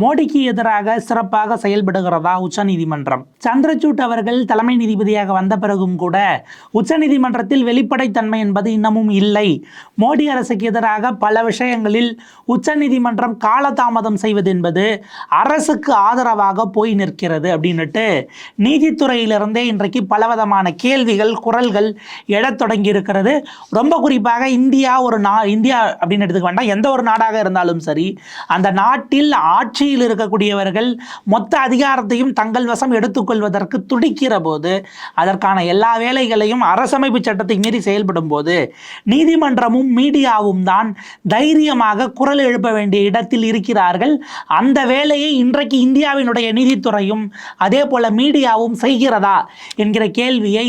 மோடிக்கு எதிராக சிறப்பாக செயல்படுகிறதா உச்சநீதிமன்றம். சந்திரசூட் அவர்கள் தலைமை நீதிபதியாக வந்த பிறகும் கூட உச்சநீதிமன்றத்தில் வெளிப்படைத்தன்மை என்பது இன்னமும் இல்லை. மோடி அரசுக்கு எதிராக பல விஷயங்களில் உச்சநீதிமன்றம் காலதாமதம் செய்வது என்பது அரசுக்கு ஆதரவாக போய் நிற்கிறது அப்படின்னுட்டு நீதித்துறையிலிருந்தே இன்றைக்கு பலவிதமான கேள்விகள் குரல்கள் எழத் தொடங்கி இருக்கிறது ரொம்ப குறிப்பாக இந்தியா ஒரு நா இந்தியா அப்படின்னு எடுத்துக்க வேண்டாம். எந்த ஒரு நாடாக இருந்தாலும் சரி அந்த நாட்டில் ஆட்சி ஆட்சியில் இருக்கக்கூடியவர்கள் மொத்த அதிகாரத்தையும் தங்கள் வசம் எடுத்துக்கொள்வதற்கு துடிக்கிற போது அதற்கான எல்லா வேலைகளையும் அரசமைப்பு சட்டத்தை மீறி செயல்படும் போது நீதிமன்றமும் மீடியாவும் தான் தைரியமாக குரல் எழுப்ப வேண்டிய இடத்தில் இருக்கிறார்கள். அந்த வேலையை இன்றைக்கு இந்தியாவினுடைய நீதித்துறையும் அதே போல மீடியாவும் செய்கிறதா என்கிற கேள்வியை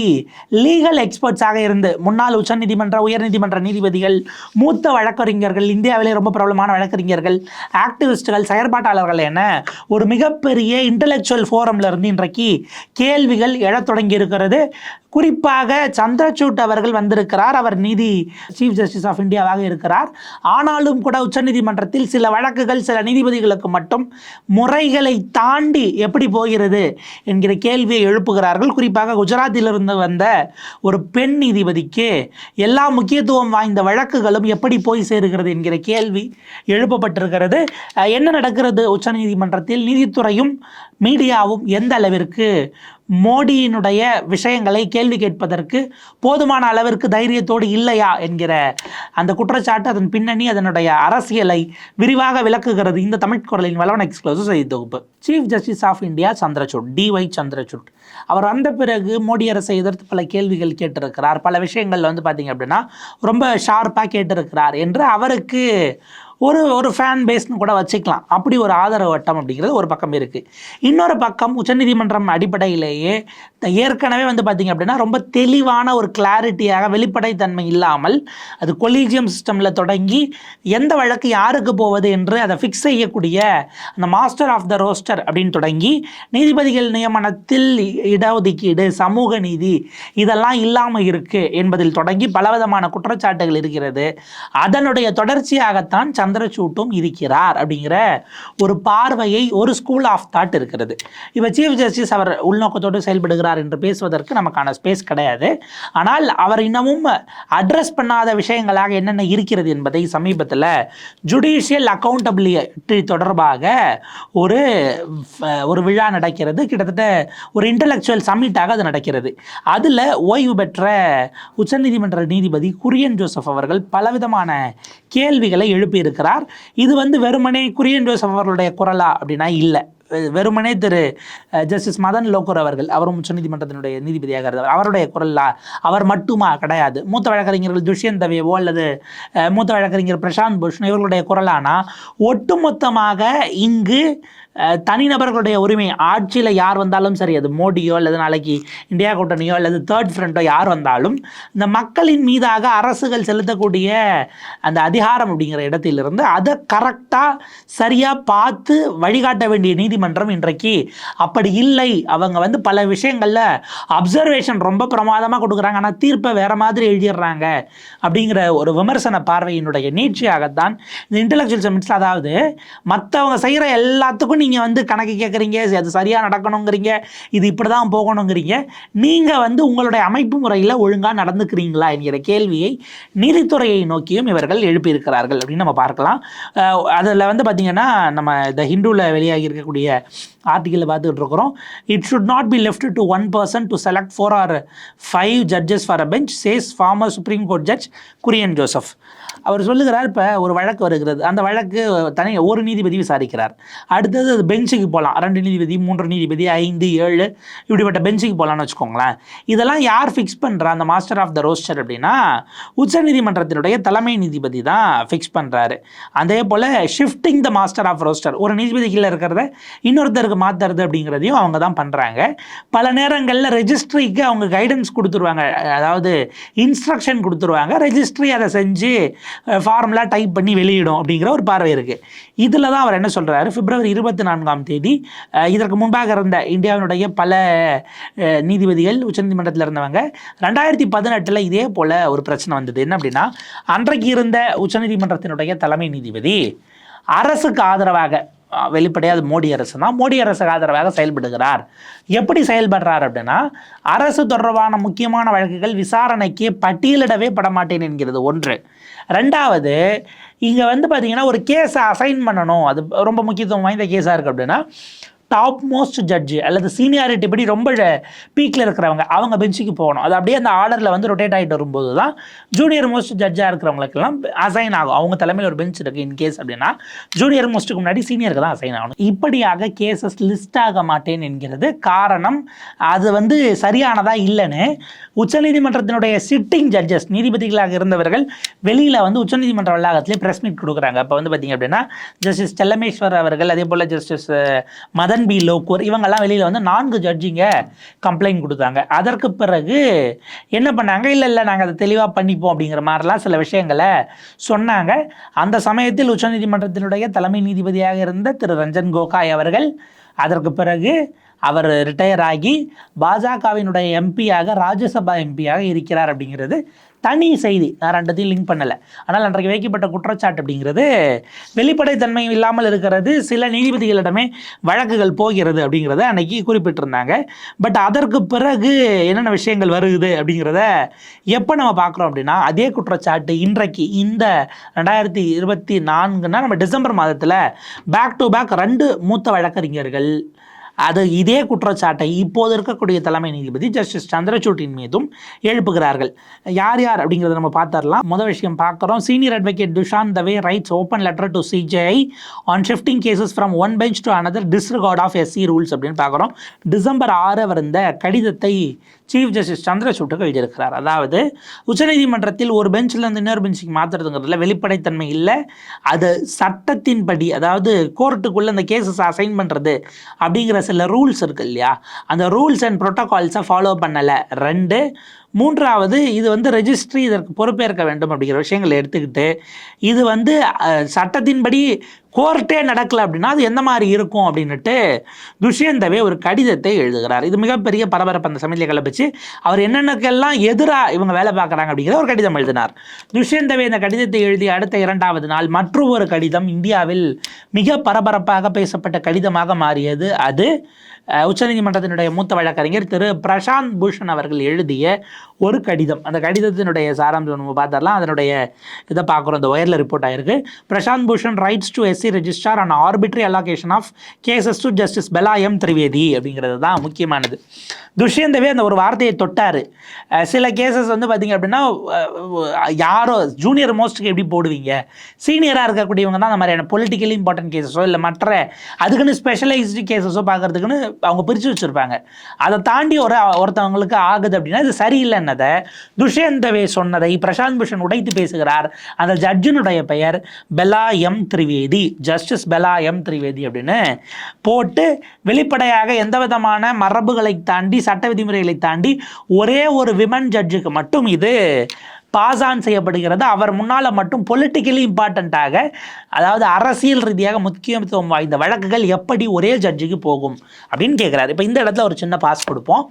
லீகல் எக்ஸ்பர்ட்ஸாக இருந்து முன்னாள் உச்சநீதிமன்ற உயர்நீதிமன்ற நீதிபதிகள் மூத்த வழக்கறிஞர்கள் இந்தியாவிலே ரொம்ப பிரபலமான வழக்கறிஞர்கள் ஆக்டிவிஸ்டுகள் செயற்பாட்டாளர்கள் என ஒரு மிகப்பெரிய இன்டலெக்சுவல் ஃபோரம்ல இருந்து இன்றைக்கு கேள்விகள் எழத் தொடங்கி இருக்கிறது. குறிப்பாக சந்திரசூட் அவர்கள் வந்திருக்கிறார். அவர் நீதி சீஃப் ஜஸ்டிஸ் ஆஃப் இந்தியாவாக இருக்கிறார். ஆனாலும் கூட உச்சநீதிமன்றத்தில் சில வழக்குகள் சில நீதிபதிகளுக்கு மட்டும் முறைகளை தாண்டி எப்படி போகிறது என்கிற கேள்வியை எழுப்புகிறார்கள். குறிப்பாக குஜராத்திலிருந்து வந்த ஒரு பெண் நீதிபதிக்கு எல்லா முக்கியத்துவம் வாய்ந்த வழக்குகளும் எப்படி போய் சேருகிறது என்கிற கேள்வி எழுப்பப்பட்டிருக்கிறது. என்ன நடக்கிறது உச்சநீதிமன்றத்தில் நீதித்துறையும் மீடியாவும் எந்த அளவிற்கு மோடியினுடைய விஷயங்களை கேள்வி கேட்பதற்கு போதுமான அளவிற்கு தைரியத்தோடு இல்லையா என்கிற அந்த குற்றச்சாட்டு அதன் பின்னணி அதனுடைய அரசியலை விரிவாக விளக்குகிறது இந்த தமிழ் குரலின் வளவன் எக்ஸ்க்ளூசிவ் செய்தி தொகுப்பு. Chief justice of India Chandrachud DY Chandrachud. அவர் வந்த பிறகு மோடி அரசை எதிர்த்து பல கேள்விகள் கேட்டிருக்கிறார். பல விஷயங்கள் வந்து பார்த்தீங்க அப்படின்னா ரொம்ப ஷார்ப்பாக கேட்டிருக்கிறார் என்று அவருக்கு ஒரு ஒரு ஃபேன் பேஸ்னு கூட வச்சுக்கலாம். அப்படி ஒரு ஆதரவு வட்டம் அப்படிங்கிறது ஒரு பக்கம் இருக்குது இன்னொரு பக்கம் உச்சநீதிமன்றம் அடிப்படையிலேயே த- ஏற்கனவே வந்து பார்த்திங்க அப்படின்னா ரொம்ப தெளிவான ஒரு கிளாரிட்டியாக வெளிப்படைத்தன்மை இல்லாமல் அது கொலீஜியம் சிஸ்டமில் தொடங்கி எந்த வழக்கு யாருக்கு போவது என்று அதை ஃபிக்ஸ் செய்யக்கூடிய அந்த மாஸ்டர் ஆஃப் த ரோஸ்டர் அப்படின்னு தொடங்கி நீதிபதிகள் நியமனத்தில் இடஒதுக்கீடு சமூக நீதி இதெல்லாம் இல்லாமல் இருக்குது என்பதில் தொடங்கி பலவிதமான குற்றச்சாட்டுகள் இருக்கிறது. அதனுடைய தொடர்ச்சியாகத்தான் சந்திரசூட்டும் இருக்கிறார் அப்படிங்கிற ஒரு பார்வையை ஒரு ஸ்கூல் ஆஃப் தாட் இருக்கிறது. இப்போ சீஃப் ஜஸ்டிஸ் அவர் உள்நோக்கத்தோடு செயல்படுகிறார் என்று பேசுவதற்கு நமக்கான ஸ்பேஸ் கிடையாது. ஆனால் அவர் இன்னமும் அட்ரஸ் பண்ணாத விஷயங்களாக என்னென்ன இருக்கிறது என்பதை சமீபத்தில் ஜுடிஷியல் அக்கௌண்டபிலிட்டி தொடர்பாக ஒரு ஒரு விழா நடக்கிறது. கிட்டத்தட்ட ஒரு இன்டலெக்சுவல் சம்மிட்டாக அது நடக்கிறது. அதில் ஓய்வு பெற்ற உச்சநீதிமன்ற நீதிபதி குரியன் ஜோசப் அவர்கள் பலவிதமான கேள்விகளை எழுப்பியிருக்கிறார். இது வந்து வெறுமனே குரியன் ஜோசப் அவர்களுடைய குரலா அப்படின்னா இல்லை. வெறுமனே திரு ஜஸ்டிஸ் மதன் லோகூர் அவர்கள் அவரும் உச்சநீதிமன்றத்தினுடைய நீதிபதியாக இருந்தவர். அவருடைய குரலா அவர் மட்டுமா? கிடையாது. மூத்த வழக்கறிஞர்கள் துஷ்யந்த் தவியவோ அல்லது மூத்த வழக்கறிஞர் பிரசாந்த் பூஷன் இவர்களுடைய குரலானா? ஒட்டுமொத்தமாக இங்கு தனிநபர்களுடைய உரிமை ஆட்சியில் யார் வந்தாலும் சரி அது மோடியோ அல்லது நாளைக்கு இந்தியா கூட்டணியோ அல்லது தேர்ட் ஃப்ரண்ட்டோ யார் வந்தாலும் இந்த மக்களின் மீதாக அரசுகள் செலுத்தக்கூடிய அந்த அதிகாரம் அப்படிங்கிற இடத்திலிருந்து அதை கரெக்டாக சரியாக பார்த்து வழிகாட்ட வேண்டிய நீதிமன்றம் இன்றைக்கு அப்படி இல்லை. அவங்க வந்து பல விஷயங்களில் அப்சர்வேஷன் ரொம்ப பிரமாதமாக கொடுக்குறாங்க. ஆனால் தீர்ப்பை வேறு மாதிரி எழுதிடுறாங்க அப்படிங்கிற ஒரு விமர்சன பார்வையினுடைய நீட்சியாகத்தான் இந்த இன்டெலெக்சுவல் சமிட்ஸில் அதாவது மற்றவங்க செய்கிற எல்லாத்துக்கும் நீங்கள் வந்து கணக்கு கேட்குறீங்க அது சரியாக நடக்கணுங்கிறீங்க இது இப்படி தான் போகணுங்கிறீங்க நீங்கள் வந்து உங்களுடைய அமைப்பு முறையில் ஒழுங்காக நடந்துக்கிறீங்களா என்கிற கேள்வியை நீதித்துறையை நோக்கியும் இவர்கள் எழுப்பியிருக்கிறார்கள் அப்படின்னு நம்ம பார்க்கலாம். அதில் வந்து பார்த்திங்கன்னா நம்ம இந்த ஹிந்துவில் வெளியாகி இருக்கக்கூடிய ஆர்டிக்கலில் பார்த்துட்டு இருக்கிறோம் it should not be left to one person to select four or five judges for a bench says former supreme court judge Kurian Joseph அவர் சொல்லுகிறார் இப்போ ஒரு வழக்கு வருகிறது. அந்த வழக்கு தனி ஒரு நீதிபதி விசாரிக்கிறார். அடுத்தது அது பெஞ்சுக்கு போகலாம் ரெண்டு நீதிபதி மூன்று நீதிபதி ஐந்து ஏழு இப்படிப்பட்ட பெஞ்சுக்கு போகலான்னு வச்சுக்கோங்களேன். இதெல்லாம் யார் ஃபிக்ஸ் பண்ணுறா அந்த மாஸ்டர் ஆஃப் த ரோஸ்டர் அப்படின்னா உச்சநீதிமன்றத்தினுடைய தலைமை நீதிபதி தான் ஃபிக்ஸ் பண்ணுறாரு அதே போல் shifting the master of roster ஒரு நீதிபதி கீழே இருக்கிறத இன்னொருத்தருக்கு மாற்றுறது அப்படிங்கிறதையும் அவங்க தான் பண்ணுறாங்க பல நேரங்களில் ரெஜிஸ்ட்ரிக்கு அவங்க கைடன்ஸ் கொடுத்துருவாங்க. அதாவது இன்ஸ்ட்ரக்ஷன் கொடுத்துருவாங்க. ரெஜிஸ்ட்ரி அதை செஞ்சு ஃபார்முலா டைப் பண்ணி வெளியிடும் அப்படிங்கிற ஒரு பார்வை இருக்குது இதில் தான் அவர் என்ன சொல்கிறாரு பிப்ரவரி இருபத்தி நான்காம் தேதி இதற்கு முன்பாக இருந்த இந்தியாவினுடைய பல நீதிபதிகள் உச்சநீதிமன்றத்தில் இருந்தவங்க ரெண்டாயிரத்தி பதினெட்டில் இதே போல் ஒரு பிரச்சனை வந்தது. என்ன அப்படின்னா அன்றைக்கு இருந்த உச்சநீதிமன்றத்தினுடைய தலைமை நீதிபதி அரசுக்கு ஆதரவாக வெளிப்படையாக அது மோடி அரசு தான் மோடி அரசுக்கு ஆதரவாக செயல்படுகிறார். எப்படி செயல்படுறார் அப்படின்னா அரசு தொடர்பான முக்கியமான வழக்குகள் விசாரணைக்கு பட்டியலிடவே படமாட்டேன் என்கிறது ஒன்று. ரெண்டாவது இங்கே வந்து பார்த்திங்கன்னா ஒரு கேஸை அசைன் பண்ணணும். அது ரொம்ப முக்கியத்துவம் வாய்ந்த கேஸாக இருக்குது அப்படின்னா டாப் மோஸ்ட் ஜட்ஜு அல்லது சீனியாரிட்டி படி ரொம்ப பீக்கில் இருக்கிறவங்க அவங்க பெஞ்சுக்கு போகணும். அது அப்படியே அந்த ஆர்டரில் வந்து ரொட்டேட் ஆகிட்டு வரும்போது தான் ஜூனியர் மோஸ்ட் ஜட்ஜாக இருக்கிறவங்களுக்கெல்லாம் அசைன் ஆகும். அவங்க தலைமையில் ஒரு பெஞ்ச் இருக்குது இன் கேஸ் அப்படின்னா ஜூனியர் மோஸ்ட்டுக்கு முன்னாடி சீனியருக்கு தான் அசைன் ஆகணும். இப்படியாக கேசஸ் லிஸ்ட் ஆக மாட்டேன் என்கிறது காரணம். அது வந்து சரியானதாக இல்லைன்னு உச்சநீதிமன்றத்தினுடைய சிட்டிங் ஜட்ஜஸ் நீதிபதிகளாக இருந்தவர்கள் வெளியில் வந்து உச்சநீதிமன்ற வளாகத்திலே ப்ரெஸ் மீட் கொடுக்குறாங்க. அப்போ வந்து பார்த்தீங்க அப்படின்னா ஜஸ்டிஸ் செல்லமேஸ்வர் அவர்கள் அதே போல் ஜஸ்டிஸ் மதன் பி லோக்கூர் இவங்கெல்லாம் வெளியில் வந்து நான்கு ஜட்ஜிங்க கம்ப்ளைண்ட் கொடுத்தாங்க. அதற்கு பிறகு என்ன பண்ணாங்க? இல்லை இல்லை நாங்கள் அதை தெளிவாக பண்ணிப்போம் அப்படிங்கிற மாதிரிலாம் சில விஷயங்களை சொன்னாங்க. அந்த சமயத்தில் உச்சநீதிமன்றத்தினுடைய தலைமை நீதிபதியாக இருந்த திரு ரஞ்சன் கோகாய் அவர்கள் அதற்கு பிறகு அவர் ரிட்டையர் ஆகி பாஜகவினுடைய எம்பியாக ராஜ்யசபா எம்பியாக இருக்கிறார் அப்படிங்கிறது தனி செய்தி. நான் ரெண்டத்தையும் லிங்க் பண்ணலை. ஆனால் அன்றைக்கு வைக்கப்பட்ட குற்றச்சாட்டு அப்படிங்கிறது வெளிப்படைத்தன்மை இல்லாமல் இருக்கிறது. சில நீதிபதிகளிடமே வழக்குகள் போகிறது அப்படிங்கிறத அன்னைக்கு குறிப்பிட்டிருந்தாங்க. பட் அதற்கு பிறகு என்னென்ன விஷயங்கள் வருகுது அப்படிங்கிறத எப்போ நம்ம பார்க்குறோம் அப்படின்னா அதே குற்றச்சாட்டு இன்றைக்கு இந்த ரெண்டாயிரத்தி இருபத்தி நான்குன்னா நம்ம டிசம்பர் மாதத்தில் பேக் டு பேக் ரெண்டு மூத்த வழக்கறிஞர்கள் அது இதே குற்றச்சாட்டை இப்போது இருக்கக்கூடிய தலைமை நீதிபதி ஜஸ்டிஸ் சந்திரசூட்டின் மீதும் எழுப்புகிறார்கள். யார் யார் அப்படிங்கிறத நம்ம பார்த்துடலாம். முதல் விஷயம் பார்க்குறோம். Senior advocate Dushyant Dave writes open letter to CJI on shifting cases from one bench to another disregard of SC rules அப்படின்னு பார்க்குறோம். டிசம்பர் ஆறு அவர் இந்த கடிதத்தை சீஃப் ஜஸ்டிஸ் சந்திரசூட்டுக்கு எழுதியிருக்கிறார். அதாவது உச்சநீதிமன்றத்தில் ஒரு பெஞ்சிலேருந்து இன்னொரு பெஞ்சுக்கு மாற்றுறதுங்கிறதுல வெளிப்படைத்தன்மை இல்லை. அது சட்டத்தின்படி அதாவது கோர்ட்டுக்குள்ளே அந்த கேசஸ் அசைன் பண்ணுறது அப்படிங்கிற சில ரூல்ஸ் இருக்குது இல்லையா? அந்த ரூல்ஸ் அண்ட் ப்ரோட்டோகால்ஸை ஃபாலோ பண்ணலை. ரெண்டு மூன்றாவது இது வந்து ரெஜிஸ்ட்ரி இதற்கு பொறுப்பேற்க வேண்டும் அப்படிங்கிற விஷயங்களை எடுத்துக்கிட்டு இது வந்து சட்டத்தின்படி கோர்ட்டே நடக்கலை அப்படின்னா அது எந்த மாதிரி இருக்கும் அப்படின்னுட்டு துஷ்யந்தவே ஒரு கடிதத்தை எழுதுகிறார். இது மிகப்பெரிய பரபரப்பு அந்த சமயத்தில் கிளப்பிச்சு அவர் என்னென்னக்கெல்லாம் எதிராக இவங்க வேலை பார்க்குறாங்க அப்படிங்கிற ஒரு கடிதம் எழுதினார். துஷ்யந்தவே இந்த கடிதத்தை எழுதிய அடுத்த இரண்டாவது நாள் மற்றொரு கடிதம் இந்தியாவில் மிக பரபரப்பாக பேசப்பட்ட கடிதமாக மாறியது. அது உச்சநீதிமன்றத்தினுடைய மூத்த வழக்கறிஞர் திரு பிரசாந்த் பூஷன் அவர்கள் எழுதிய ஒரு கடிதம். அந்த கடிதத்தினுடைய சாராம்சம் நம்ம பார்த்தரலாம் அதனுடைய இதை பார்க்குறோம். இந்த ஒயரில் ரிப்போர்ட் ஆயிருக்கு. Prashant Bhushan writes to SC registrar and arbitrary allocation of cases to justice Bela M Trivedi அப்படிங்கிறது தான் முக்கியமானது. துஷ்யந்தவே அந்த ஒரு வார்த்தையை தொட்டார். சில கேசஸ் வந்து பார்த்திங்க அப்படின்னா யாரோ ஜூனியர் மோஸ்ட்டுக்கு எப்படி போடுவீங்க? சீனியராக இருக்கக்கூடியவங்க தான் அந்த மாதிரியான பொலிட்டிக்கலி இம்பார்ட்டன்ட் கேசஸோ இல்லை மற்ற அதுக்குன்னு ஸ்பெஷலைஸ்டு கேசஸோ பார்க்கறதுக்குன்னு அவங்க பிரித்து வச்சுருப்பாங்க. அதை தாண்டி ஒரு ஒருத்தவங்களுக்கு ஆகுது அப்படின்னா இது சரியில்லைன்னதை துஷ்யந்தவே சொன்னதை பிரசாந்த் பூஷன் உடைத்து பேசுகிறார். அந்த ஜட்ஜினுடைய பெயர் Bela M Trivedi justice Bela M Trivedi அப்படின்னு போட்டு வெளிப்படையாக எந்த விதமான மரபுகளை தாண்டி சட்ட விதிமுறைகளை தாண்டி ஒரே ஒரு விமன் ஜட்ஜுக்கு மட்டும் இது பாஸ் ஆன் செய்யப்படுகிறது. அவர் முன்னால் மட்டும் பொலிட்டிக்கலி இம்பார்ட்டண்ட்டாக அதாவது அரசியல் ரீதியாக முக்கியத்துவம் வாய்ந்த வழக்குகள் எப்படி ஒரே ஜட்ஜுக்கு போகும் அப்படின்னு கேட்குறாரு இப்போ இந்த இடத்துல ஒரு சின்ன பாஸ் கொடுப்போம்.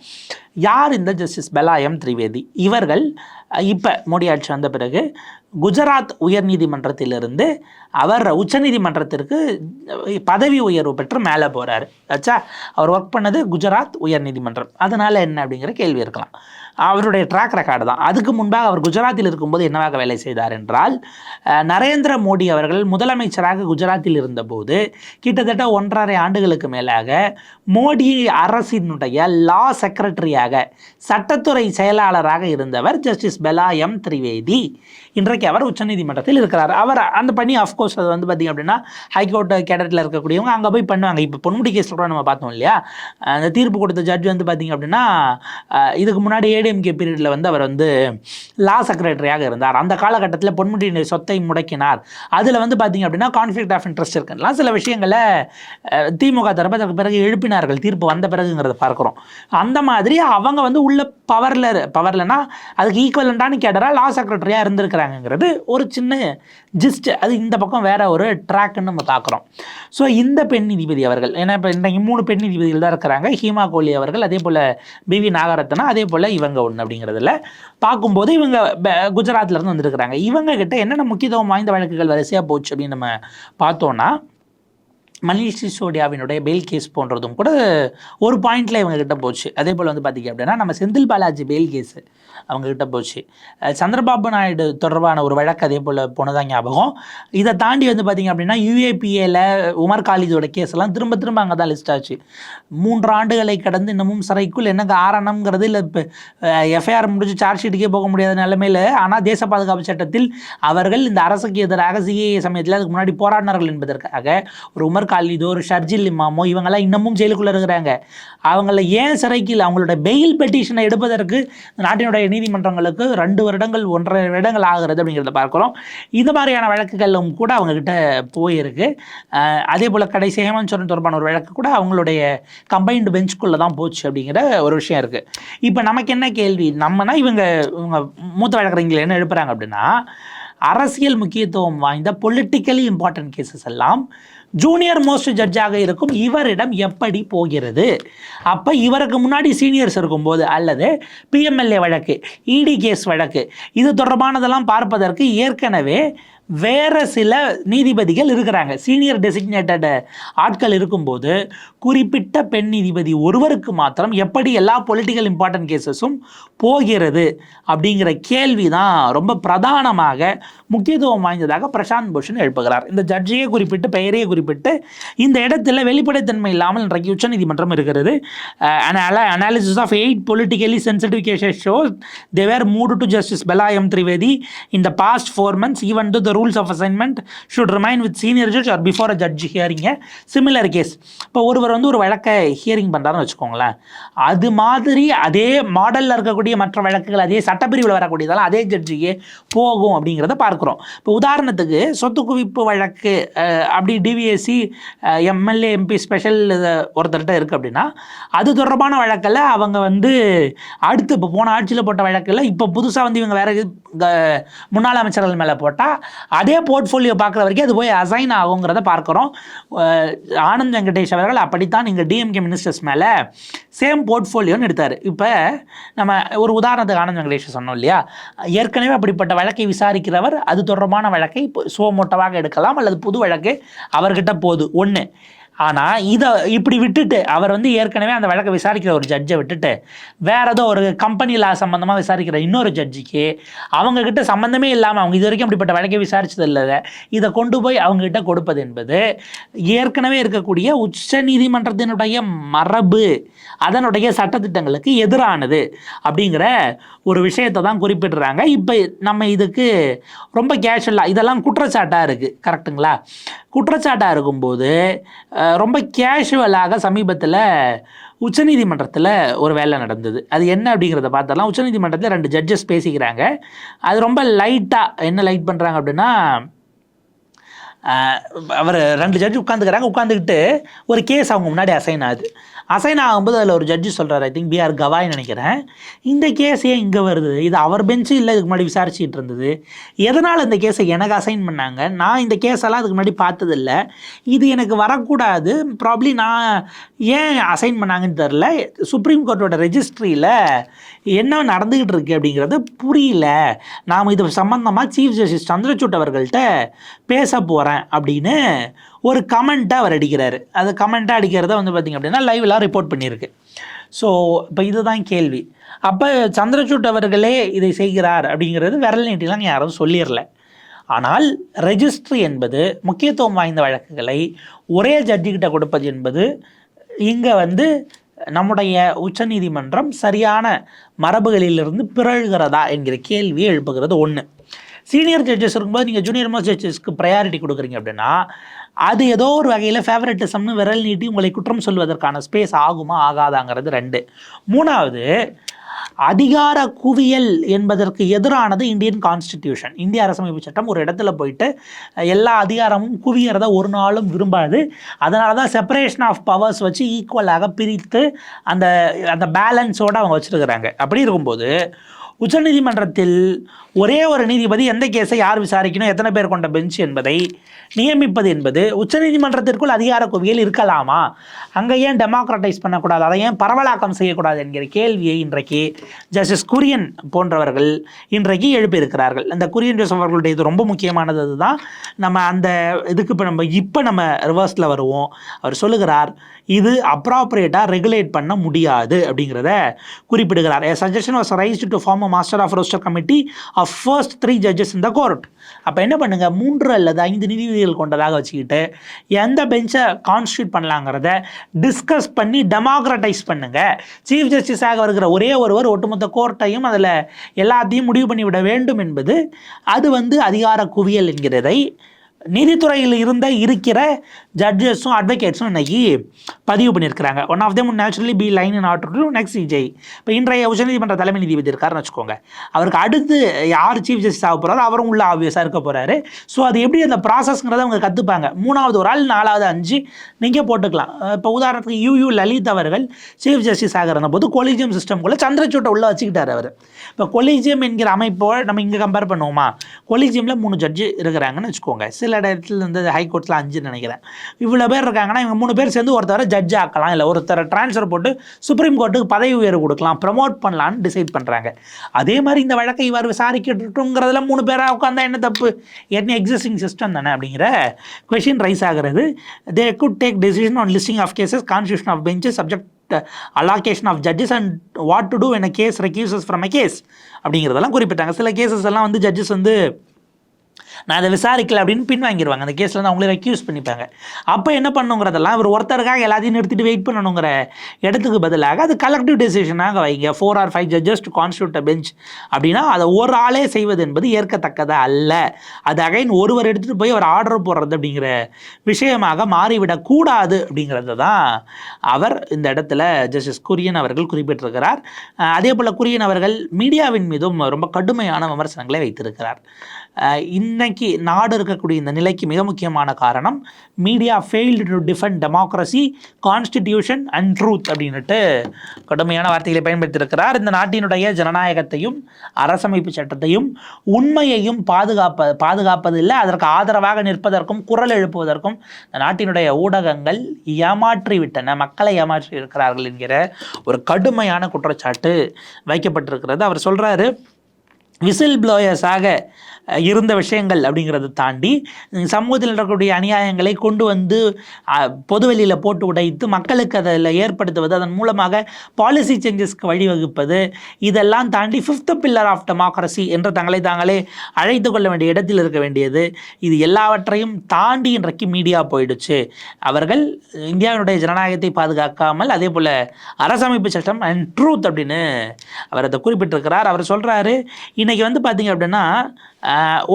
யார் இந்த ஜஸ்டிஸ் பெலாயம் திரிவேதி. இவர்கள் இப்போ மோடி ஆட்சி வந்த பிறகு குஜராத் உயர்நீதிமன்றத்திலிருந்து அவர் உச்சநீதிமன்றத்திற்கு பதவி உயர்வு பெற்று மேலே போகிறாரு ஆச்சா அவர் ஒர்க் பண்ணது குஜராத் உயர்நீதிமன்றம். அதனால் என்ன அப்படிங்கிற கேள்வி இருக்கலாம். அவருடைய ட்ராக் ரெக்கார்டு தான். அதுக்கு முன்பாக அவர் குஜராத்தில் இருக்கும்போது என்னவாக வேலை செய்தார் என்றால் நரேந்திர மோடி அவர்கள் முதலமைச்சராக குஜராத்தில் இருந்தபோது கிட்டத்தட்ட ஒன்றரை ஆண்டுகளுக்கு மேலாக மோடி அரசினுடைய லா செக்ரட்டரியாக சட்டத்துறை செயலாளராக இருந்தவர் ஜஸ்டிஸ் பெலா எம் திரிவேதி இன்றைக்கு அவர் உச்சநீதிமன்றத்தில் இருக்கிறார். அவர் அந்த பணி அஃப்கோர்ஸ் அது வந்து பார்த்திங்க அப்படின்னா ஹைகோர்ட் கேடட்டில் இருக்கக்கூடியவங்க அங்கே போய் பண்ணுவாங்க. இப்போ பொன்முடி கேஸ் கூட நம்ம பார்த்தோம் இல்லையா? அந்த தீர்ப்பு கொடுத்த ஜட்ஜ் வந்து பார்த்திங்க அப்படின்னா இதுக்கு முன்னாடி ஏடிஎம்கே பீரியடில் வந்து அவர் வந்து லா செக்ரட்டரியாக இருந்தார். அந்த காலகட்டத்தில் பொன்முட்டி சொத்தை முடக்கினார். அதில் வந்து பார்த்திங்க அப்படின்னா கான்ஃப்ளிக்ட் ஆஃப் இன்ட்ரெஸ்ட் இருக்குலாம் சில விஷயங்களை திமுக தரப்பு அதற்கு பிறகு எழுப்பினார்கள். தீர்ப்பு வந்த பிறகுங்கிறத பார்க்குறோம். அந்த மாதிரி அவங்க வந்து உள்ள பவரில் பவர்லனா அதுக்கு ஈக்குவலண்டான கேட்டரா லா செக்ரட்டரியாக இருந்திருக்கிறாங்கிறது ஒரு சின்ன ஜிஸ்ட் அது இந்த பக்கம் வேற ஒரு ட்ராக்னு நம்ம பார்க்குறோம். ஸோ இந்த பெண் நீதிபதி அவர்கள் ஏன்னா இப்போ இன்றைக்கு மூணு பெண் நீதிபதிகள் தான் இருக்கிறாங்க. ஹீமா கோலி அவர்கள் அதே போல் பிவி நாகரத்னா அதே போல் இவங்க ஒன்று அப்படிங்கிறதுல பார்க்கும்போது இவங்க குஜராத்லேருந்து இருந்து வந்திருக்கிறாங்க. இவங்க கிட்ட என்னென்ன முக்கியத்துவம் வாய்ந்த வழக்குகள் வரிசையாக போச்சு அப்படின்னு நம்ம பார்த்தோன்னா மனிஷ் சிசோடியாவினுடைய பெயில் கேஸ் போன்றதும் கூட ஒரு பாயிண்டில் இவங்க கிட்ட போச்சு. அதே போல் வந்து பார்த்தீங்க அப்படின்னா நம்ம செந்தில் பாலாஜி பெயில் கேஸு அவங்க கிட்ட போச்சு சந்திரபாபு நாயுடு தொடர்பான ஒரு வழக்கு அதே போல் போனதான் ஞாபகம். இதை தாண்டி வந்து பார்த்தீங்க அப்படின்னா யூஏபிஏல உமர் காலிதோட கேஸ் எல்லாம் திரும்ப திரும்ப அங்கே தான் லிஸ்ட் ஆச்சு. மூன்று ஆண்டுகளை கடந்து இன்னமும் சிறைக்குள் என்ன காரணம்ங்கிறது இல்லை இப்போ எஃப்ஐஆர் முடிஞ்சு சார்ஜ் ஷீட்டுக்கே போக முடியாத நிலைமையில் ஆனால் தேச பாதுகாப்பு சட்டத்தில் அவர்கள் இந்த அரசுக்கு எதிராக சிஏஏ சமயத்தில் அதுக்கு முன்னாடி போராடினார்கள் என்பதற்காக ஒரு உமர் காலிதோ ஒரு ஷர்ஜில் இமாமோ இவங்கெல்லாம் இன்னமும் ஜெயிலுக்குள்ளே இருக்கிறாங்க. அவங்கள ஏன் சிறைக்கு இல்லை அவங்களோட பெயில் பெட்டிஷனை எடுப்பதற்கு இந்த நீதிமன்றங்களுக்கு ரெண்டு வருடங்கள் ஒன்றரை வருடங்கள் ஆகிறது அப்படிங்கிறத பார்க்குறோம். இந்த மாதிரியான வழக்குகளும் கூட அவங்கக்கிட்ட போயிருக்கு. அதே போல் கடைசி ஹேமந்த் தொடர்பான ஒரு வழக்கு கூட அவங்களுடைய கம்பைன்டு பெஞ்சுக்குள்ளே தான் போச்சு அப்படிங்கிற ஒரு விஷயம் இருக்குது இப்போ நமக்கு என்ன கேள்வி? நம்மனா இவங்க இவங்க மூத்த வழக்கறிஞர்கள் என்ன எழுப்புறாங்க அப்படின்னா அரசியல் முக்கியத்துவம் வாய்ந்த பொலிட்டிக்கலி இம்பார்ட்டன்ட் கேசஸ் எல்லாம் ஜூனியர் மோஸ்ட் ஜட்ஜாக இருக்கும். இவரிடம் எப்படி போகிறது? அப்போ இவருக்கு முன்னாடி சீனியர்ஸ் இருக்கும்போது அல்லது பிஎம்எல்ஏ வழக்கு இடி கேஸ் வழக்கு இது தொடர்பானதெல்லாம் பார்ப்பதற்கு ஏற்கனவே வேறு சில நீதிபதிகள் இருக்கிறாங்க. சீனியர் டெசிக்னேட்டட் ஆட்கள் இருக்கும்போது குறிப்பிட்ட பெண் நீதிபதி ஒருவருக்கு மாத்திரம் எப்படி எல்லா பொலிட்டிக்கல் இம்பார்ட்டன்ட் கேசஸும் போகிறது அப்படிங்கிற கேள்வி தான் ரொம்ப பிரதானமாக முக்கியத்துவம் வாய்ந்ததாக பிரசாந்த் பூஷன் எழுப்புகிறார். இந்த ஜட்ஜையே குறிப்பிட்டு பெயரையே குறிப்பிட்டு இந்த இடத்துல வெளிப்படைத்தன்மை இல்லாமல் இன்றைக்கு உச்சநீதிமன்றம் இருக்கிறது. Analysis of eight politically sensitive cases show they were moved to justice Bela M Trivedi in the past four months even though the rules of assignment should remain with senior judge or before a judge hearing a similar case இப்போ ஒருவர் வந்து ஒரு வழக்கை hearing பண்ணுறாருன்னு வச்சுக்கோங்களேன். அது மாதிரி அதே மாடலில் இருக்கக்கூடிய மற்ற வழக்குகள் அதே சட்டப்பிரிவில் வரக்கூடியதெல்லாம் அதே ஜட்ஜியே போகும் அப்படிங்கிறத பார்க்குறோம். இப்போ உதாரணத்துக்கு சொத்து குவிப்பு வழக்கு அப்படி டிவிஎஸ்சி எம்எல்ஏ எம்பி ஸ்பெஷல் ஒருத்தர்கிட்ட இருக்குது அப்படின்னா அது தொடர்பான வழக்கில் அவங்க வந்து அடுத்து இப்போ போன ஆட்சியில் போட்ட வழக்கில் இப்போ புதுசாக வந்து இவங்க வேற க- முன்னாள் அமைச்சர்கள் மேலே போட்டால் அதே போர்ட்ஃபோலியோ பார்க்குற வரைக்கும் அது போய் அசைன் ஆகுங்கிறத பார்க்குறோம். ஆனந்த் வெங்கடேஷ் அவர்கள் அப்படித்தான் இங்கே டிஎம்கே மினிஸ்டர்ஸ் மேலே சேம் போர்ட்ஃபோலியோன்னு எடுத்தார். இப்போ நம்ம ஒரு உதாரணத்துக்கு ஆனந்த் வெங்கடேஷ் சொன்னோம் இல்லையா? ஏற்கனவே அப்படிப்பட்ட வழக்கை விசாரிக்கிறவர் அது தொடர்பான வழக்கை சுவமோட்டவாக எடுக்கலாம் அல்லது புது வழக்கு அவர்கிட்ட போகுது ஒன்று ஆனால் இதை இப்படி விட்டுட்டு அவர் வந்து ஏற்கனவே அந்த வழக்கை விசாரிக்கிற ஒரு ஜட்ஜை விட்டுட்டு வேற ஏதோ ஒரு கம்பெனி லா சம்மந்தமாக விசாரிக்கிற இன்னொரு ஜட்ஜிக்கு அவங்கக்கிட்ட சம்மந்தமே இல்லாமல் அவங்க இது வரைக்கும் அப்படிப்பட்ட வழக்கை விசாரிச்சது இல்லை இதை கொண்டு போய் அவங்ககிட்ட கொடுப்பது என்பது ஏற்கனவே இருக்கக்கூடிய உச்ச நீதிமன்றத்தினுடைய மரபு அதனுடைய சட்டத்திட்டங்களுக்கு எதிரானது அப்படிங்கிற ஒரு விஷயத்தை தான் குறிப்பிடுறாங்க. இப்போ நம்ம இதுக்கு ரொம்ப கேஷுவலாக இதெல்லாம் குற்றச்சாட்டாக இருக்குது கரெக்ட்டுங்களா குற்றச்சாட்டாக இருக்கும்போது ரொம்ப கேஷுவலாக சமீபத்தில் உச்சநீதிமன்றத்தில் ஒரு வேலை நடந்தது. அது என்ன அப்படிங்கிறத பார்த்தலாம் உச்சநீதிமன்றத்தில் ரெண்டு ஜட்ஜஸ் பேசிக்கிறாங்க. அது ரொம்ப லைட்டாக என்ன லைட் பண்ணுறாங்க அப்படின்னா அவர் ரெண்டு ஜட்ஜி உட்காந்துக்கிறாங்க உட்காந்துக்கிட்டு ஒரு கேஸ் அவங்க முன்னாடி அசைன் ஆகுது. அசைன் ஆகும்போது அதில் ஒரு ஜட்ஜி சொல்கிறார் ஐ திங்க் பிஆர் கவாய் நினைக்கிறேன். இந்த கேஸ் ஏன் இங்கே வருது? இது அவர் பெஞ்சு இல்லை இதுக்கு முன்னாடி விசாரிச்சுட்டு இருந்தது. எதனால் இந்த கேஸை எனக்கு அசைன் பண்ணாங்க? நான் இந்த கேஸெல்லாம் அதுக்கு முன்னாடி பார்த்ததில்ல. இது எனக்கு வரக்கூடாது. ப்ராப்ளி நான் ஏன் அசைன் பண்ணாங்கன்னு தெரில சுப்ரீம் கோர்ட்டோட ரெஜிஸ்ட்ரியில் என்ன நடந்துக்கிட்டு இருக்கு அப்படிங்கிறது புரியல. நாம் இது சம்மந்தமாக சீஃப் ஜஸ்டிஸ் சந்திரசூட் அவர்கள்ட்ட பேச போகிறேன் அப்படின்னு ஒரு கமெண்ட்டை அவர் அடிக்கிறாரு. அது கமெண்ட்டாக அடிக்கிறத வந்து பார்த்திங்க அப்படின்னா லைவ்லாம் ரிப்போர்ட் பண்ணியிருக்கு. ஸோ இப்போ இதுதான் கேள்வி. அப்போ சந்திரசூட் அவர்களே இதை செய்கிறார் அப்படிங்கிறது விரல் நீட்டிலாம் யாரும் சொல்லிடல. ஆனால் ரெஜிஸ்ட்ரி என்பது முக்கியத்துவம் வாய்ந்த வழக்குகளை ஒரே ஜட்ஜிக்கிட்ட கொடுப்பது என்பது இங்கே வந்து நம்முடைய உச்சநீதிமன்றம் சரியான மரபுகளிலிருந்து பிறழ்கிறதா என்கிற கேள்வியை எழுப்புகிறது ஒன்று சீனியர் ஜட்ஜஸ் இருக்கும்போது நீங்கள் ஜூனியர் மோஸ்ட் ஜட்ஜஸ்க்கு ப்ரையாரிட்டி கொடுக்குறீங்க அப்படின்னா அது ஏதோ ஒரு வகையில் ஃபேவரட்டிசம்னு விரல் நீட்டி உங்களை குற்றம் சொல்வதற்கான ஸ்பேஸ் ஆகுமா ஆகாதாங்கிறது ரெண்டு. மூணாவது அதிகார குவியல் என்பதற்கு எதிரானது இந்தியன் கான்ஸ்டிடியூஷன் இந்திய அரசமைப்பு சட்டம் ஒரு இடத்துல போயிட்டு எல்லா அதிகாரமும் குவியறத ஒரு நாளும் விரும்பாது. அதனால தான் செப்பரேஷன் ஆஃப் பவர்ஸ் வச்சு ஈக்குவலாக பிரித்து அந்த அந்த பேலன்ஸோடு அவங்க வச்சுருக்கிறாங்க. அப்படி இருக்கும்போது உச்சநீதிமன்றத்தில் ஒரே ஒரு நீதிபதி எந்த கேஸை யார் விசாரிக்கணும்? எத்தனை பேர் கொண்ட பெஞ்ச் என்பதை நியமிப்பது என்பது உச்சநீதிமன்றத்திற்குள் அதிகார குவியல் இருக்கலாமா? அங்கே ஏன் டெமோக்ரட்டைஸ் பண்ணக்கூடாது? அதை ஏன் பரவலாக்கம் செய்யக்கூடாது என்கிற கேள்வியை இன்றைக்கு ஜஸ்டிஸ் குரியன் போன்றவர்கள் இன்றைக்கு எழுப்பியிருக்கிறார்கள். அந்த குரியன் ஜோசப் அவர்களுடைய இது ரொம்ப முக்கியமானது அதுதான். நம்ம அந்த இதுக்கு இப்போ நம்ம இப்போ நம்ம ரிவர்ஸில் வருவோம். அவர் சொல்லுகிறார் இது அப்ராப்ரியேட்டாக ரெகுலேட் பண்ண முடியாது அப்படிங்கிறத குறிப்பிடுகிறார். A suggestion was raise to form a master of roster committee of first three judges in the court அப்போ என்ன பண்ணுங்கள் மூன்று அல்லது ஐந்து நீதிபதிகள் கொண்டதாக வச்சுக்கிட்டு எந்த பெஞ்சை கான்ஸ்டியூட் பண்ணலாங்கிறத டிஸ்கஸ் பண்ணி டெமோக்ரட்டைஸ் பண்ணுங்க. சீஃப் ஜஸ்டிஸாக வருகிற ஒரே ஒருவர் ஒட்டுமொத்த கோர்ட்டையும் அதில் எல்லாத்தையும் முடிவு பண்ணிவிட வேண்டும் என்பது அது வந்து அதிகார குவியல் என்கிறதை நீதித்துறையில் இருந்த இருக்கிற ஜட்ஜஸும் அட்வொகேட்ஸும் இன்றைக்கி பதிவு பண்ணியிருக்கிறாங்க. One of them naturally be line in order to next Vijay இப்போ இன்றைய உச்சநீதிமன்ற தலைமை நீதிபதி இருக்காருன்னு வச்சுக்கோங்க. அவருக்கு அடுத்து யார் சீஃப் ஜஸ்டிஸ் ஆக போகிறாரோ அவரும் உள்ள ஆப்வியஸாக இருக்க போகிறாரு ஸோ அது எப்படி அந்த ப்ராசஸ்ங்கிறத அவங்க கற்றுப்பாங்க மூணாவது ஒரு ஆள் நாலாவது அஞ்சு நீங்கள் போட்டுக்கலாம். இப்போ உதாரணத்துக்கு யூ யூ லலித் அவர்கள் சீஃப் ஜஸ்டிஸ் ஆகிற போது கொலிஜியம் சிஸ்டம்குள்ளே சந்திரச்சூட்டை உள்ளே வச்சுக்கிட்டார் அவர். இப்போ கொலிஜியம் என்கிற அமைப்போடு நம்ம இங்கே கம்பேர் பண்ணுவோமா? கொலிஜியமில் மூணு ஜட்ஜு இருக்கிறாங்கன்னு வச்சுக்கோங்க. சில இடத்துல வந்து ஹைகோர்ட்ஸில் அஞ்சுன்னு நினைக்கிறேன். இவ்வளோ பேர் இருக்காங்கன்னா இவங்க மூணு பேர் சேர்ந்து ஒருத்தரை ஜட்ஜ் ஆக்கலாம். இல்லை ஒருத்தரை ட்ரான்ஸ்ஃபர் போட்டு சுப்ரீம் கோர்ட்டுக்கு பதவி உயர்வு கொடுக்கலாம் ப்ரமோட் பண்ணலான்னு டிசைட் பண்ணுறாங்க அதே மாதிரி இந்த வழக்கை இவர் விசாரிக்கட்டுங்கிறதுல மூணு பேராக உட்காந்தா என்ன தப்பு? என்ன எக்ஸிஸ்டிங் சிஸ்டம் தானே அப்படிங்கிற கொஷின் ரைஸ் ஆகிறது. They could take decision on listing of cases constitution of benches subject allocation of judges and what to do in case recuses from a case அப்படிங்கிறதெல்லாம் குறிப்பிட்டாங்க. சில கேசஸ் எல்லாம் வந்து ஜட்ஜஸ் வந்து நான் அதை விசாரிக்கல அப்படின்னு பின்வாங்கிடுவாங்க அந்த கேஸில் வந்து அவங்களே ரெக்யூஸ் பண்ணிப்பாங்க. அப்போ என்ன பண்ணுங்கிறதெல்லாம் இவர் ஒருத்தருக்காக எல்லாத்தையும் நிறுத்திட்டு வெயிட் பண்ணணுங்கிற இடத்துக்கு பதிலாக அது கலெக்டிவ் டெசிஷனாக வைங்க. Four or five judges to constitute a bench அப்படின்னா அதை ஒரு ஆளே செய்வது என்பது ஏற்கத்தக்கதா? அல்ல. அது அகைன் ஒருவர் எடுத்துகிட்டு போய் அவர் ஆர்டர் போடுறது அப்படிங்கிற விஷயமாக மாறிவிடக்கூடாது அப்படிங்கிறது தான் அவர் இந்த இடத்துல ஜஸ்டிஸ் குரியன் அவர்கள் குறிப்பிட்டிருக்கிறார். அதே போல் குரியன் அவர்கள் மீடியாவின் மீதும் ரொம்ப கடுமையான விமர்சனங்களை வைத்திருக்கிறார். இன்னைக்கு நாடு இருக்கக்கூடிய இந்த நிலைக்கு மிக முக்கியமான காரணம் media failed to defend democracy constitution and truth அப்படின்ட்டு கடுமையான வார்த்தைகளை பயன்படுத்தியிருக்கிறார். இந்த நாட்டினுடைய ஜனநாயகத்தையும் அரசமைப்பு சட்டத்தையும் உண்மையையும் பாதுகாப்ப பாதுகாப்பதில்லை. அதற்கு ஆதரவாக நிற்பதற்கும் குரல் எழுப்புவதற்கும் இந்த நாட்டினுடைய ஊடகங்கள் ஏமாற்றிவிட்டன. மக்களை ஏமாற்றி இருக்கிறார்கள் என்கிற ஒரு கடுமையான குற்றச்சாட்டு வைக்கப்பட்டிருக்கிறது. அவர் சொல்கிறாரு விசில் ப்ளோயர்ஸாக இருந்த விஷயங்கள் அப்படிங்கிறத தாண்டி சமூகத்தில் நடக்கக்கூடிய அநியாயங்களை கொண்டு வந்து பொதுவெளியில் போட்டு உடைத்து மக்களுக்கு அதில் ஏற்படுத்துவது அதன் மூலமாக பாலிசி சேஞ்சஸ்க்கு வழிவகுப்பது இதெல்லாம் தாண்டி ஃபிஃப்த் பில்லர் ஆஃப் டெமோக்ரஸி என்று தங்களை தாங்களே அழைத்து கொள்ள வேண்டிய இடத்தில் இருக்க வேண்டியது. இது எல்லாவற்றையும் தாண்டி இன்றைக்கு மீடியா போயிடுச்சு. அவர்கள் இந்தியாவினுடைய ஜனநாயகத்தை பாதுகாக்காமல் அதே போல் அரசமைப்பு சட்டம் அண்ட் ட்ரூத் அப்படின்னு அவர் அதை குறிப்பிட்டிருக்கிறார். அவர் சொல்கிறாரு இன்றைக்கி வந்து பார்த்தீங்க அப்படின்னா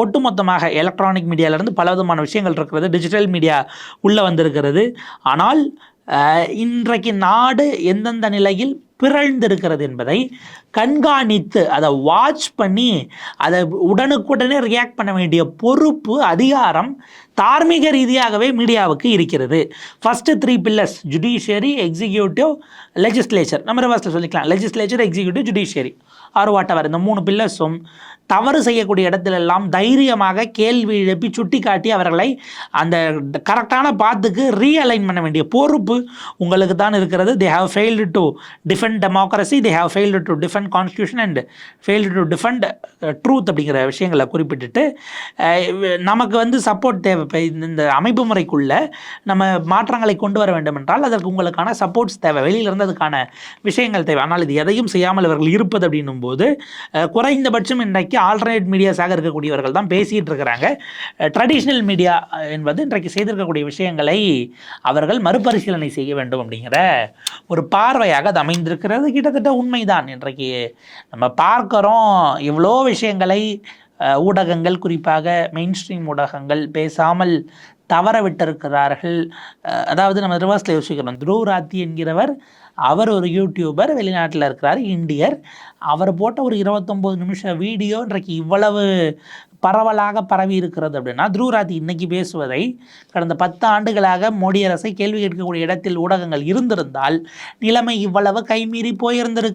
ஒட்டுமொத்தமாக எலக்ட்ரானிக் மீடியாவிலேருந்து பல விதமான விஷயங்கள் இருக்கிறது. டிஜிட்டல் மீடியா உள்ளே வந்திருக்கிறது. ஆனால் இன்றைக்கு நாடு எந்தெந்த நிலையில் பிறழ்ந்திருக்கிறது என்பதை கண்காணித்து அதை வாட்ச் பண்ணி அதை உடனுக்குடனே ரியாக்ட் பண்ண வேண்டிய பொறுப்பு அதிகாரம் தார்மீக ரீதியாகவே மீடியாவுக்கு இருக்கிறது. First three pillars judiciary executive legislature நம்ம ரிவர்ஸில் சொல்லிக்கலாம். Legislature executive judiciary or whatever இந்த மூணு பில்லர்ஸும் தவறு செய்யக்கூடிய இடத்திலெல்லாம் தைரியமாக கேள்வி எழுப்பி சுட்டி காட்டி அவர்களை அந்த கரெக்டான பாத்துக்கு ரீஅலைன் பண்ண வேண்டிய பொறுப்பு உங்களுக்கு தான் இருக்கிறது. They have failed to defend democracy they have failed to defend constitution and failed to defend truth அப்படிங்கிற விஷயங்களை குறிப்பிட்டுட்டு uh, நமக்கு வந்து சப்போர்ட் தேவை. இந்த- இந்த அமைப்பு முறைக்குள்ள நம்ம மாற்றங்களை கொண்டு வர வேண்டும் என்றால் அதற்கு உங்களுக்கான சப்போர்ட்ஸ் தேவை. வெளியிலிருந்து அதுக்கான விஷயங்கள் தேவை. ஆனால் இது எதையும் செய்யாமல் இவர்கள் இருப்பது அப்படின்னும் போது uh, குறைந்தபட்சம் இன்றைக்கு ஆல்டர்னேட் மீடியாஸாக இருக்கக்கூடியவர்கள் தான் பேசிகிட்டு இருக்கிறாங்க. ட்ரெடிஷ்னல் மீடியா என்பது இன்றைக்கு செய்திருக்கக்கூடிய விஷயங்களை அவர்கள் மறுபரிசீலனை செய்ய வேண்டும் அப்படிங்கிற ஒரு பார்வையாக அது அமைந்திருக்கிறது. கிட்டத்தட்ட உண்மைதான். இன்றைக்கு நம்ம பார்க்குறோம் இவ்வளோ விஷயங்களை ஊடகங்கள் குறிப்பாக மெயின் ஸ்ட்ரீம் ஊடகங்கள் பேசாமல் தவற விட்டிருக்கிறார்கள். அதாவது நம்ம ரிவர்ஸில் யோசிக்கிறோம். துருவ் ராத்தி என்கிறவர் அவர் ஒரு யூடியூபர் வெளிநாட்டில் இருக்கிறார் இந்தியர். அவர் போட்ட ஒரு இருபத்தொம்போது நிமிஷம் வீடியோ இன்றைக்கு இவ்வளவு பரவலாக பரவி இருக்கிறது அப்படின்னா துருவராத்தி இன்னைக்கு பேசுவதை கடந்த பத்து ஆண்டுகளாக மோடி அரசை கேள்வி கேட்கக்கூடிய இடத்தில் ஊடகங்கள் இருந்திருந்தால் நிலைமை இவ்வளவு கைமீறி போயிருந்திருக்காது.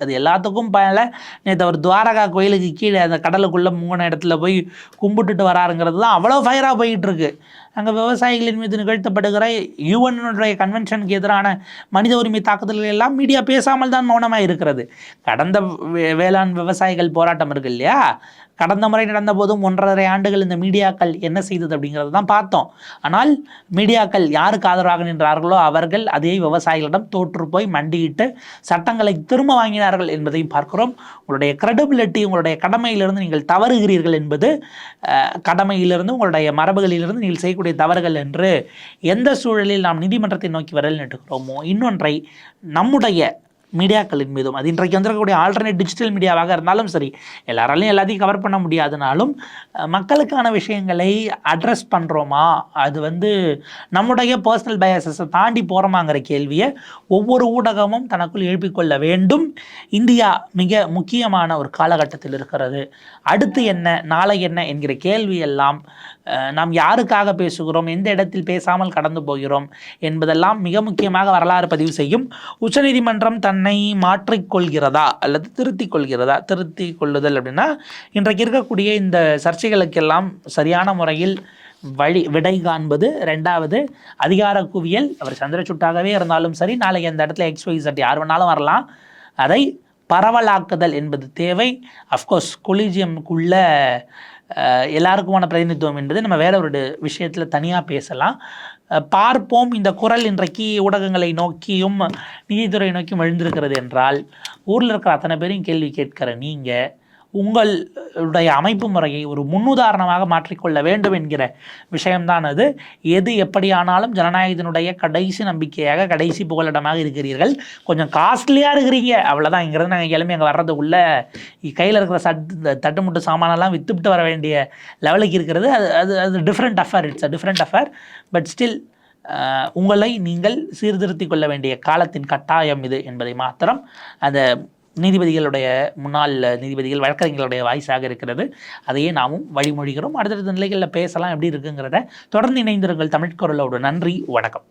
அது எல்லாத்துக்கும் பல நேற்று அவர் துவாரகா கோயிலுக்கு கீழே அந்த கடலுக்குள்ளே மூணு இடத்துல போய் கும்பிட்டுட்டு வராருங்கிறது தான் அவ்வளோ ஃபயராக போயிட்டு இருக்கு அங்கே விவசாயிகளின் மீது நிகழ்த்தப்படுகிற யுவனுடைய கன்வென்ஷனுக்கு எதிரான மனித உரிமை தாக்குதல்கள் எல்லாம் மீடியா பேசாமல் தான் மௌனமாக இருக்கிறது கடந்த வே- வேளாண் விவசாயிகள் போராட்டம் இருக்கு இல்லையா? கடந்த முறை நடந்த போதும் ஒன்றரை ஆண்டுகள் இந்த மீடியாக்கள் என்ன செய்தது அப்படிங்கிறத தான் பார்த்தோம். ஆனால் மீடியாக்கள் யாருக்கு ஆதரவாக நின்றார்களோ அவர்கள் அதே விவசாயிகளிடம் தோற்று போய் மண்டியிட்டு சட்டங்களை திரும்ப வாங்கினார்கள் என்பதையும் பார்க்கிறோம். உங்களுடைய கிரெடிபிலிட்டி உங்களுடைய கடமையிலிருந்து நீங்கள் தவறுகிறீர்கள் என்பது கடமையிலிருந்து உங்களுடைய மரபுகளிலிருந்து நீங்கள் செய்யக்கூடிய தவறுகள் என்று எந்த சூழலில் நாம் நீதிமன்றத்தை நோக்கி வரல் நட்டுக்கிறோமோ இன்னொன்றை நம்முடைய மீடியாக்களின் மீதும் அது இன்றைக்கு வந்திருக்கக்கூடிய ஆல்டர்னேட் டிஜிட்டல் மீடியாவாக இருந்தாலும் சரி எல்லாராலையும் எல்லாத்தையும் கவர் பண்ண முடியாதுனாலும் மக்களுக்கான விஷயங்களை அட்ரஸ் பண்ணுறோமா அது வந்து நம்முடைய பர்சனல் பயசஸை தாண்டி போகிறோமாங்கிற கேள்வியை ஒவ்வொரு ஊடகமும் தனக்குள் எழுப்பிக்கொள்ள வேண்டும். இந்தியா மிக முக்கியமான ஒரு காலகட்டத்தில் இருக்கிறது. அடுத்து என்ன நாளை என்ன என்கிற கேள்வியெல்லாம் நாம் யாருக்காக பேசுகிறோம்? எந்த இடத்தில் பேசாமல் கடந்து போகிறோம்? என்பதெல்லாம் மிக முக்கியமாக வரலாறு பதிவு செய்யும். உச்சநீதிமன்றம் தன்னை மாற்றிக்கொள்கிறதா அல்லது திருத்திக் கொள்கிறதா? திருத்தி கொள்ளுதல் அப்படின்னா இன்றைக்கு இருக்கக்கூடிய இந்த சர்ச்சைகளுக்கெல்லாம் சரியான முறையில் வழி விடை காண்பது. ரெண்டாவது அதிகார குவியல் அவர் சந்திரச்சுட்டாகவே இருந்தாலும் சரி நாளைக்கு அந்த இடத்துல எக்ஸ் ஒய் சட் யார் வேணாலும் வரலாம். அதை பரவலாக்குதல் என்பது தேவை. அஃப்கோர்ஸ் கொலிஜியம்குள்ள எல்லாருக்குமான பிரதிநிதித்துவம் என்பது நம்ம வேற ஒரு விஷயத்தில் தனியாக பேசலாம். பார்ப்போம் இந்த குரல் இன்றைக்கு ஊடகங்களை நோக்கியும் நீதித்துறை நோக்கியும் எழுந்திருக்கிறது என்றால் ஊரில் இருக்கிற அத்தனை பேரையும் கேள்வி கேட்கிற நீங்கள் உங்களுடைய அமைப்பு முறையை ஒரு முன்னுதாரணமாக மாற்றிக்கொள்ள வேண்டும் என்கிற விஷயம்தான் அது. எது எப்படியானாலும் ஜனநாயகத்தினுடைய கடைசி நம்பிக்கையாக கடைசி புகலிடமாக இருக்கிறீர்கள். கொஞ்சம் காஸ்ட்லியாக இருக்கிறீங்க. அவ்வளோதான் இங்கிறது நாங்கள் கிளம்பி அங்கே வர்றதுக்குள்ள கையில் இருக்கிற சட் இந்த தட்டுமுட்டு சாமானெல்லாம் வித்துவிட்டு வர வேண்டிய லெவலுக்கு இருக்கிறது. அது அது அது different affair it's a different affair but still உங்களை நீங்கள் சீர்திருத்திக் கொள்ள வேண்டிய காலத்தின் கட்டாயம் இது என்பதை மாத்திரம் அந்த நீதிபதிகளுடைய முன்னாள் நீதிபதிகள் வழக்கறிஞர்களுடைய வாய்ஸாக இருக்கிறது. அதையே நாமும் வழிமொழிகிறோம். அடுத்தடுத்த நிலைகளில் பேசலாம் எப்படி இருக்குங்கிறத தொடர்ந்து இணைந்திருங்கள் தமிழ்குரலோடு நன்றி வணக்கம்.